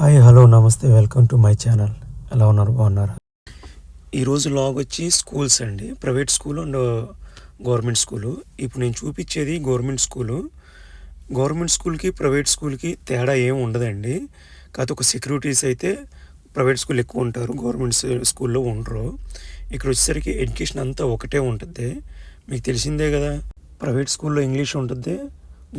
Hi hello నమస్తే welcome to my channel. ఎలా ఉన్నారు? బాగున్నారా? ఈరోజు లాగ్ వచ్చి స్కూల్స్ అండి. Private school and government school. ఇప్పుడు నేను చూపించేది గవర్నమెంట్ స్కూలు. గవర్నమెంట్ స్కూల్కి ప్రైవేట్ స్కూల్కి తేడా ఏం ఉండదండి. కాకపోతే ఒక సెక్యూరిటీస్ అయితే ప్రైవేట్ స్కూల్ ఎక్కువ ఉంటారు. గవర్నమెంట్ స్కూల్లో ఉండరు. ఇక్కడ వచ్చేసరికి ఎడ్యుకేషన్ అంతా ఒకటే ఉంటుంది. మీకు తెలిసిందే కదా ప్రైవేట్ స్కూల్లో ఇంగ్లీష్ ఉంటుంది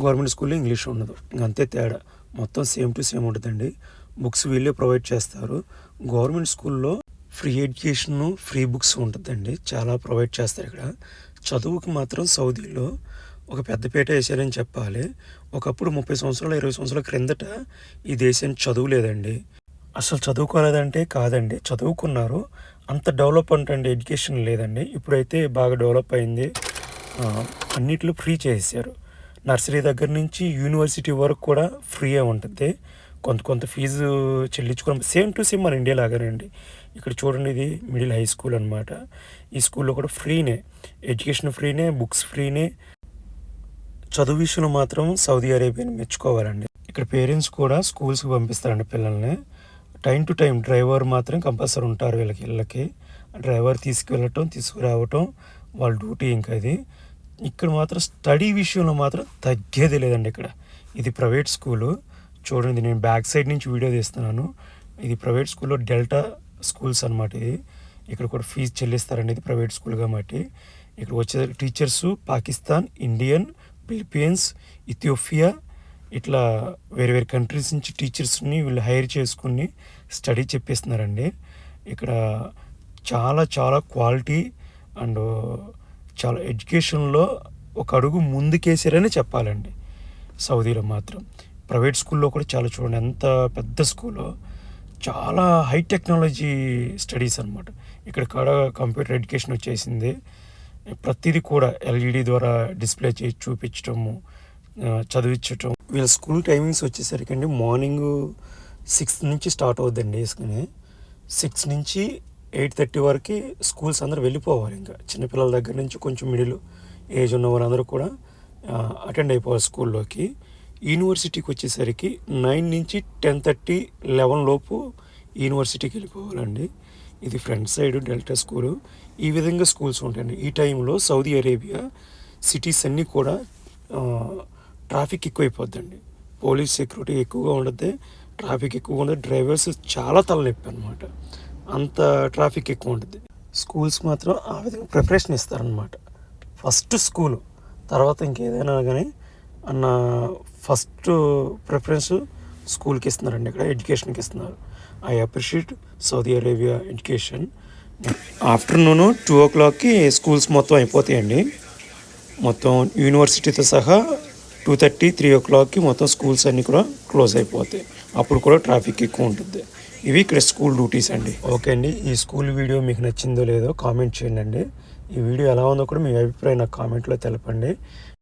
గవర్నమెంట్ స్కూల్లో ఇంగ్లీష్ ఉండదు. ఇంక అంతే తేడా. మొత్తం సేమ్ టు సేమ్ ఉంటుందండి. బుక్స్ వీళ్ళే ప్రొవైడ్ చేస్తారు. గవర్నమెంట్ స్కూల్లో ఫ్రీ ఎడ్యుకేషన్ ఫ్రీ బుక్స్ ఉంటుందండి. చాలా ప్రొవైడ్ చేస్తారు ఇక్కడ. చదువుకు మాత్రం సౌదీలో ఒక పెద్దపేట వేసారని చెప్పాలి. ఒకప్పుడు ముప్పై సంవత్సరాలు ఇరవై సంవత్సరాల క్రిందట ఈ దేశానికి చదువు లేదండి. అసలు చదువుకోలేదంటే కాదండి. చదువుకున్నారు. అంత డెవలప్ అంటే ఎడ్యుకేషన్ లేదండి. ఇప్పుడైతే బాగా డెవలప్ అయింది. అన్నిట్లో ఫ్రీ చేశారు నర్సరీ దగ్గర నుంచి యూనివర్సిటీ వరకు కూడా ఫ్రీయే ఉంటుంది. కొంత కొంత ఫీజు చెల్లించుకోవడం. సేమ్ టు సేమ్ మన ఇండియా లాగానండి ఇక్కడ చూడండి ఇది మిడిల్ హై స్కూల్ అనమాట ఈ స్కూల్లో కూడా ఫ్రీనే. Education ఫ్రీనే books ఫ్రీనే. చదువు విషయంలో మాత్రం సౌదీ అరేబియాని మెచ్చుకోవాలండి. ఇక్కడ పేరెంట్స్ కూడా స్కూల్స్కి పంపిస్తారండి పిల్లల్ని. టైం టు టైం డ్రైవర్ మాత్రం కంపల్సరీ ఉంటారు వీళ్ళకి ఇళ్ళకి డ్రైవర్ తీసుకువెళ్ళటం తీసుకురావటం వాళ్ళ డ్యూటీ ఇంకా ఇది. ఇక్కడ మాత్రం స్టడీ విషయంలో మాత్రం తగ్గేది లేదండి ఇక్కడ. ఇది ప్రైవేట్ స్కూలు. చూడండి నేను బ్యాక్ సైడ్ నుంచి వీడియో తీస్తున్నాను. ఇది ప్రైవేట్ స్కూల్లో డెల్టా స్కూల్స్ అనమాట ఇది. ఇక్కడ కూడా ఫీజు చెల్లిస్తారండి ఇది ప్రైవేట్ స్కూల్ కాబట్టి ఇక్కడ వచ్చే teachers Pakistan Indian Philippines Ethiopia ఇట్లా వేరే వేరే కంట్రీస్ నుంచి టీచర్స్ని వీళ్ళు హైర్ చేసుకుని స్టడీ చెప్పిస్తున్నారండి. ఇక్కడ చాలా చాలా క్వాలిటీ అండ్ చాలా ఎడ్యుకేషన్లో ఒక అడుగు ముందుకేసారని చెప్పాలండి. సౌదీలో మాత్రం. ప్రైవేట్ స్కూల్లో కూడా చాలా చూడండి ఎంత పెద్ద స్కూల్లో చాలా హై టెక్నాలజీ స్టడీస్ అనమాట ఇక్కడ కూడా కంప్యూటర్ ఎడ్యుకేషన్ వచ్చేసింది. ప్రతిదీ కూడా ఎల్ఈడి ద్వారా డిస్ప్లే చేసి చూపించటము చదివించటం. వీళ్ళ స్కూల్ టైమింగ్స్ వచ్చేసరికి అండి మార్నింగ్ సిక్స్ నుంచి స్టార్ట్ అవుద్దండి వేసుకుని. సిక్స్ నుంచి ఎయిట్ థర్టీ వరకు స్కూల్స్ అందరూ వెళ్ళిపోవాలి ఇంకా. చిన్నపిల్లల దగ్గర నుంచి కొంచెం మిడిల్ ఏజ్ ఉన్న వాళ్ళందరూ కూడా అటెండ్ అయిపోవాలి స్కూల్లోకి. యూనివర్సిటీకి వచ్చేసరికి నైన్ నుంచి టెన్ థర్టీ లెవెన్ లోపు యూనివర్సిటీకి వెళ్ళిపోవాలండి ఇది ఫ్రంట్ సైడ్ డెల్టా స్కూలు. ఈ విధంగా స్కూల్స్ ఉంటాయండి. ఈ టైంలో సౌదీ అరేబియా సిటీస్ అన్నీ కూడా ట్రాఫిక్ ఎక్కువైపోద్దండి. పోలీస్ సెక్యూరిటీ ఎక్కువగా ఉండద్ది ట్రాఫిక్ ఎక్కువగా ఉండదు డ్రైవర్స్ చాలా తలనొప్పి అనమాట అంత ట్రాఫిక్ ఎక్కువ ఉంటుంది స్కూల్స్ మాత్రం ఆ విధంగా ప్రిపరేషన్ ఇస్తారనమాట ఫస్ట్ స్కూలు తర్వాత ఇంకేదైనా కానీ అన్న ఫస్ట్ ప్రిఫరెన్స్ స్కూల్కి ఇస్తున్నారండి ఇక్కడ ఎడ్యుకేషన్కి ఇస్తున్నారు. I appreciate Saudi Arabia education. Afternoon two ఓ క్లాక్కి స్కూల్స్ మొత్తం అయిపోతాయండి. మొత్తం యూనివర్సిటీతో సహా టూ థర్టీ త్రీ ఓ క్లాక్కి మొత్తం స్కూల్స్ అన్నీ కూడా క్లోజ్ అయిపోతాయి. అప్పుడు కూడా ట్రాఫిక్ ఎక్కువ ఉంటుంది. ఇవి ఇక్కడ స్కూల్ డ్యూటీస్ అండి. ఓకే అండి. ఈ స్కూల్ వీడియో మీకు నచ్చిందో లేదో కామెంట్ చేయండి. అండి ఈ వీడియో ఎలా ఉందో కూడా మీ అభిప్రాయం నాకు కామెంట్లో తెలపండి.